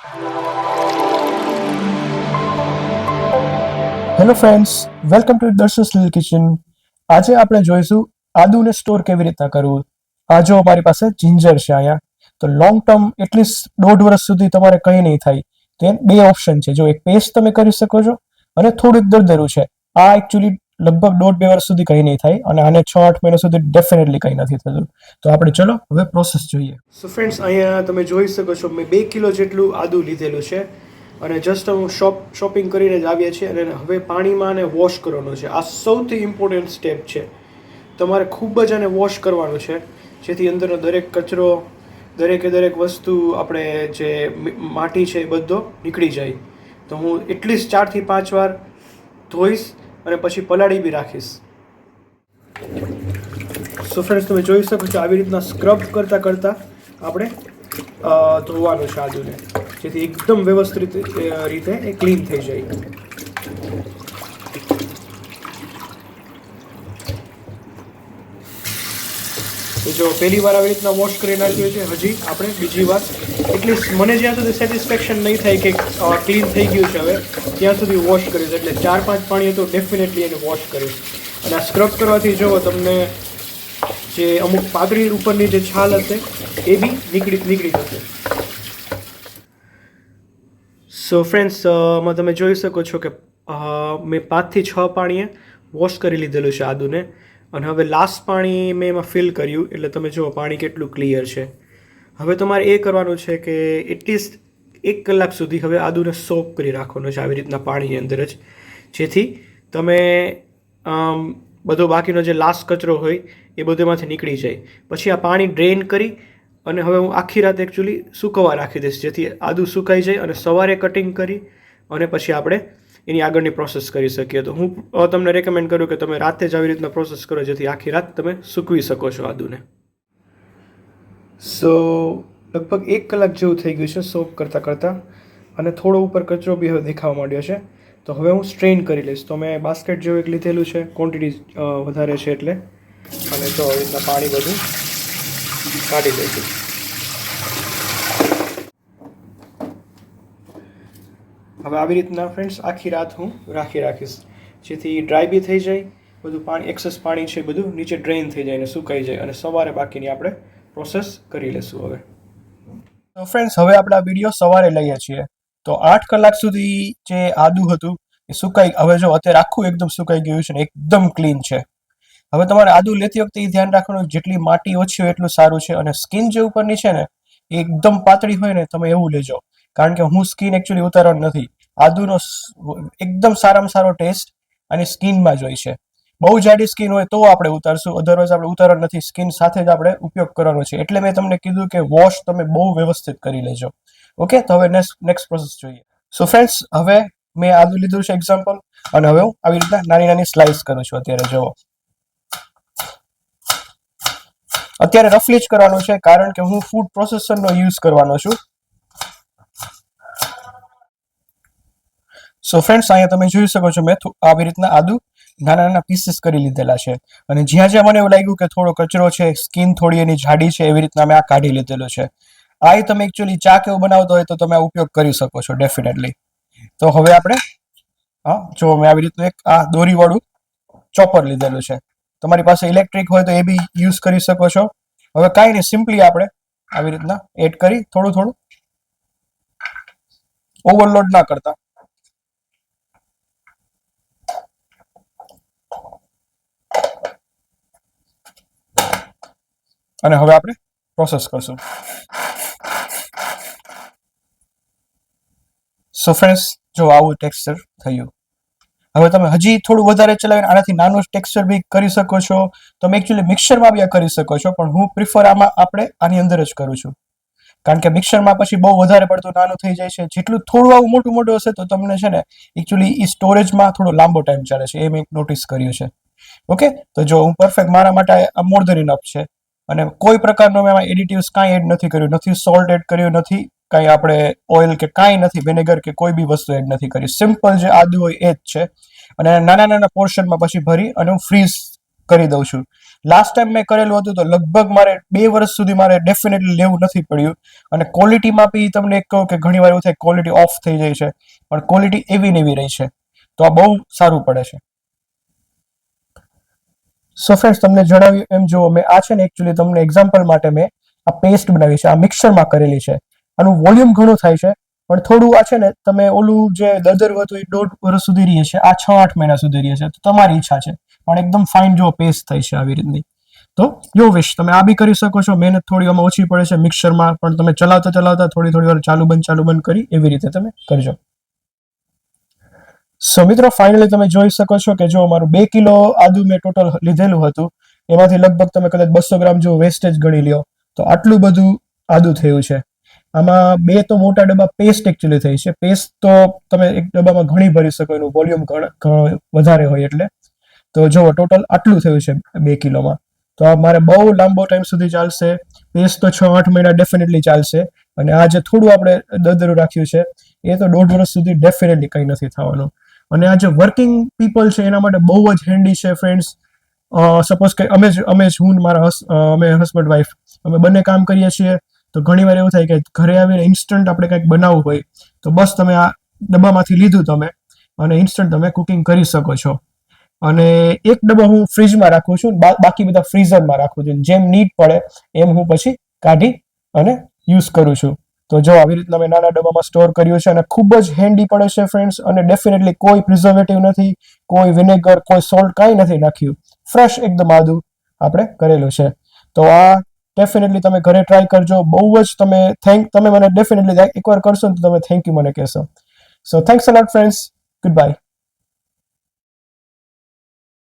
Hello friends welcome to દર્શન લિલ kitchen આજે આપણે જોઈશું આદુને સ્ટોર કેવી રીતના કરવું? આ જો અમારી પાસે જિંજર છે અહીંયા. તો લોંગ ટર્મ એટલીસ્ટ દોઢ વર્ષ સુધી તમારે કંઈ નહીં થાય. તો બે ઓપ્શન છે. જો એક પેસ્ટ તમે કરી શકો છો અને થોડુંક દરદરું છે. આ એકચ્યુઅલી લગભગ દોઢ બે વર્ષ સુધી કંઈ નહીં થાય અને આને છ આઠ મહિના સુધી ડેફિનેટલી કંઈ નથી થતું. તો આપણે ચલો હવે પ્રોસેસ જોઈએ. સો ફ્રેન્ડ્સ અહીંયા તમે જોઈ શકો છો મેં બે કિલો જેટલું આદુ લીધેલું છે અને જસ્ટ હું શોપ શોપિંગ કરીને જ આવ્યા છીએ અને હવે પાણીમાં આને વોશ કરવાનું છે. આ સૌથી ઇમ્પોર્ટન્ટ સ્ટેપ છે. તમારે ખૂબ જ આને વોશ કરવાનું છે, જેથી અંદરનો દરેક કચરો, દરેકે દરેક વસ્તુ આપણે જે માટી છે એ બધો નીકળી જાય. તો હું એટલીસ્ટ ચારથી પાંચ વાર ધોઈશ અને પછી પલાળી બી રાખીશ. સો ફ્રેન્ડ્સ તમે જોઈ શકો છો આવી રીતના સ્ક્રબ કરતાં કરતાં આપણે ધોવાનું છે આદુને. જેથી એકદમ વ્યવસ્થિત રીતે એ ક્લીન થઈ જાય. જો પહેલી વાર આવી રીતના વોશ કરી નાખ્યું છે, હજી આપણે બીજી વાર. એટલીસ્ટ મને જ્યાં સુધી સેટિસ્ફેક્શન નહીં થાય કે ક્લીન થઈ ગયું છે હવે, ત્યાં સુધી વોશ કરીશ એટલે ચાર પાંચ પાણીએ તો ડેફિનેટલી એને વોશ કરીશ. અને આ સ્ક્રબ કરવાથી જો તમને જે અમુક પાતળી ઉપરની જે છાલ હશે, એ બી નીકળી નીકળી જશે. સો ફ્રેન્ડ્સમાં તમે જોઈ શકો છો કે મેં પાંચથી છ પાણીએ વોશ કરી લીધેલું છે આદુને. અને હવે લાસ્ટ પાણી મેં એમાં ફિલ કર્યું, એટલે તમે જુઓ પાણી કેટલું ક્લિયર છે. હવે તમારે એ કરવાનું છે કે એટલીસ્ટ એક કલાક સુધી હવે આદુને સોક કરી રાખવાનું છે આવી રીતના પાણીની અંદર જ. જેથી તમે બધો બાકીનો જે લાસ્ટ કચરો હોય એ બધો એમાંથી નીકળી જાય. પછી આ પાણી ડ્રેન કરી અને હવે હું આખી રાત એકચ્યુઅલી સુકવવા રાખી દઈશ, જેથી આદુ સુકાઈ જાય અને સવારે કટિંગ કરી અને પછી આપણે એની આગળની પ્રોસેસ કરી શકીએ તો હું તમને રેકમેન્ડ કરું કે તમે રાતે જ આવી રીતના પ્રોસેસ કરો, જેથી આખી રાત તમે સૂકવી શકો છો આદુને. સો લગભગ એક કલાક જેવું થઈ ગયું છે સોપ કરતાં કરતાં, અને થોડો ઉપર કચરો બી હવે દેખાવા માંડ્યો છે. તો હવે હું સ્ટ્રેન કરી લઈશ. તો મેં બાસ્કેટ જેવું એક લીધેલું છે ક્વોન્ટિટી વધારે છે એટલે. અને જો આવી રીતના પાણી બધું કાઢી લઈશું. હવે આવી રીતના ફ્રેન્ડ્સ આખી રાત હું રાખી રાખીશ. જેથી ડ્રાય બી થઈ જાય, બધું પાણી એક્સેસ પાણી છે બધું નીચે ડ્રેઇન થઈ જાય અને સુકાઈ જાય અને સવારે બાકીની આપણે પ્રોસેસ કરી લેશું હવે. તો ફ્રેન્ડ્સ હવે આપણે આ વીડિયો સવારે લઈએ છીએ. તો આઠ કલાક સુધી જે આદુ હતું, એ સુકાઈ, હવે જો અત્યારે આખું એકદમ સુકાઈ ગયું છે ને એકદમ ક્લીન છે. હવે તમારે આદુ લેતી વખતે એ ધ્યાન રાખવાનું જેટલી માટી ઓછી હોય એટલું સારું છે અને સ્કિન જે ઉપરની છે ને, એ એકદમ પાતળી હોય ને, તમે એવું લેજો. કારણ કે હું સ્કિન એકચ્યુઅલી ઉતારવાનું નથી. આદુનો એકદમ સારામાં સારો ટેસ્ટ અને સ્કિનમાં જ હોય છે. બહુ જાડી સ્કિન હોય તો આપણે ઉતારશું. અધરવાઇઝ આપણે ઉતારવાનું નથી. સ્કિન સાથે જ આપણે ઉપયોગ કરવાનો છે. એટલે મેં તમને કીધું કે વોશ તમે બહુ વ્યવસ્થિત કરી લેજો. ઓકે? તો હવે નેક્સ્ટ નેક્સ્ટ પ્રોસેસ જોઈએ. સો ફ્રેન્ડ્સ હવે મેં આદુ લીધું છે એક્ઝામ્પલ અને હવે હું આવી રીતના નાની નાની સ્લાઇસ કરું છું અત્યારે. જુઓ. અત્યારે રફલી જ કરવાનું છે કારણ કે હું ફૂડ પ્રોસેસરનો યુઝ કરવાનો છું. સો ફ્રેન્ડ્સ અહીંયા તમે જોઈ શકો છો, મેં આવી રીતના આદુ નાના નાના પીસીસ કરી લીધેલા છે. અને જ્યાં જ્યાં મને એવું લાગ્યું કે થોડો કચરો છે સ્કિન થોડી એની જાડી છે, એવી રીતના મેં આ કાઢી લીધેલો છે. આ તમે એકચ્યુઅલી ચા કેવું બનાવતો હોય તો તમે આ ઉપયોગ કરી શકો છો ડેફિનેટલી તો હવે આપણે, હા, જો મેં આવી રીતનું એક આ દોરીવાળું ચોપર લીધેલું છે. તમારી પાસે ઇલેક્ટ્રિક હોય તો એ બી યુઝ કરી શકો છો. હવે કાંઈ નહીં સિમ્પલી આપણે આવી રીતના એડ કરી થોડું થોડું ઓવરલોડ ના કરતા. અને હવે આપણે પ્રોસેસ કરશું. સો ફ્રેન્ડ્સ જો આવું ટેક્સચર થયું. હવે તમે હજી થોડું વધારે ચલાવીને આનાથી નાનું ટેક્સચર બી કરી શકો છો. તમે એકચ્યુઅલી મિક્સરમાં બી આ કરી શકો છો, પણ હું પ્રિફર આમાં આપણે આની અંદર જ કરું છું. કારણ કે મિક્સરમાં પછી બહુ વધારે પડતું નાનું થઈ જાય છે. જેટલું થોડું આવું મોટું મોટું હશે તો તમને છે ને એકચ્યુઅલી એ સ્ટોરેજમાં થોડો લાંબો ટાઈમ ચાલે છે. એ મેં નોટિસ કર્યું છે. ઓકે તો જો હું પરફેક્ટ મારા માટે મોર ધેન ઇનફ છે. અને કોઈ પ્રકારનો એમાં એડિટિવ્સ કાંઈ એડ નથી કર્યું. નથી સોલ્ટ એડ કર્યું, નથી કાંઈ આપણે ઓઇલ કે કાંઈ નથી વિનેગર કે કોઈ બી વસ્તુ એડ નથી કરી. સિમ્પલ જે આદુ હોય એ જ છે. અને નાના નાના પોર્શનમાં પછી ભરી અને હું ફ્રીઝ કરી દઉં છું. લાસ્ટ ટાઈમ મેં કરેલું હતું તો લગભગ મારે બે વર્ષ સુધી મારે ડેફિનેટલી લેવું નથી પડ્યું. અને ક્વોલિટીમાં બી તમને એક કહું કે ઘણી વાર એવું થાય ક્વોલિટી ઓફ થઈ જાય છે. પણ ક્વોલિટી એવી ને એવી રહી છે. તો આ બહુ સારું પડે છે. સો ફ્રેન્ડ્સ તમને જણાવ્યું એમ જો મેં આ છે ને એકચ્યુઅલી તમને એક્ઝામ્પલ માટે મેં આ પેસ્ટ બનાવી છે, આ મિક્સરમાં કરેલી છે. આનું વોલ્યુમ ઘણું થાય છે, પણ થોડું આ છે ને, તમે ઓલું જે દરદર હતું એ દોઢ વર્ષ સુધી રહીએ છે, આ છ આઠ મહિના સુધી રહીએ છે, તો તમારી ઈચ્છા છે. પણ એકદમ ફાઇન જો પેસ્ટ થઈ છે આવી રીતની. તો યો વિશ તમે આ બી કરી શકો છો, મહેનત થોડી આમાં ઓછી પડે છે મિક્સરમાં પણ તમે ચલાવતા ચલાવતા થોડી થોડી વાર ચાલુ બંધ ચાલુ બંધ કરી એવી રીતે તમે કરજો. સો મિત્રો ફાઇનલી તમે જોઈ શકો છો કે જો મારું બે કિલો આદુ મેં ટોટલ લીધેલું હતું, એમાંથી લગભગ તમે કદાચ બસો ગ્રામ જો વેસ્ટેજ ગણી લ્યો, તો આટલું બધું આદુ થયું છે. આમાં બે તો મોટા ડબ્બા પેસ્ટ એકચ્યુઅલી થઈ છે. પેસ્ટ તો તમે એક ડબ્બામાં ઘણી ભરી શકો, એનું વોલ્યુમ વધારે હોય એટલે. તો જુઓ ટોટલ આટલું થયું છે બે કિલોમાં. તો આ મારે બહુ લાંબો ટાઈમ સુધી ચાલશે. પેસ્ટ તો છ, આઠ મહિના ડેફિનેટલી ચાલશે. અને આ જે થોડું આપણે દરદરું રાખ્યું છે, એ તો દોઢ વર્ષ સુધી ડેફિનેટલી કંઈ નથી થવાનું. અને આ જે વર્કિંગ પીપલ છે, એના માટે બહુ જ હેન્ડી છે ફ્રેન્ડ્સ સપોઝ કે અમે અમે હું મારા અમે હસબન્ડ વાઈફ અમે બંને કામ કરીએ છીએ, તો ઘણી વાર એવું થાય કે ઘરે આવીને ઇન્સ્ટન્ટ આપણે કંઈક બનાવવું હોય, તો બસ તમે આ ડબ્બામાંથી લીધું તમે, અને ઇન્સ્ટન્ટ તમે કુકિંગ કરી શકો છો. અને એક ડબ્બો હું ફ્રીજમાં રાખું છું બાકી બધા ફ્રીઝરમાં રાખું છું. જેમ નીડ પડે, એમ હું પછી કાઢી અને યુઝ કરું છું. તો જો આવી રીતના મેં નાના ડબ્બામાં સ્ટોર કર્યું છે અને ખૂબ જ હેન્ડી પડે છે ફ્રેન્ડ્સ અને ડેફિનેટલી કોઈ પ્રિઝર્વેટિવ નથી, કોઈ વિનેગર કોઈ સોલ્ટ કાંઈ નથી નાખ્યું. ફ્રેશ એકદમ આદુ આપણે કરેલું છે. તો આ ડેફિનેટલી તમે ઘરે ટ્રાય કરજો. બહુ જ તમે થેન્ક તમે મને ડેફિનેટલી એકવાર કરશો તો તમે થેન્ક યુ મને કહેશો. So thanks a lot friends good bye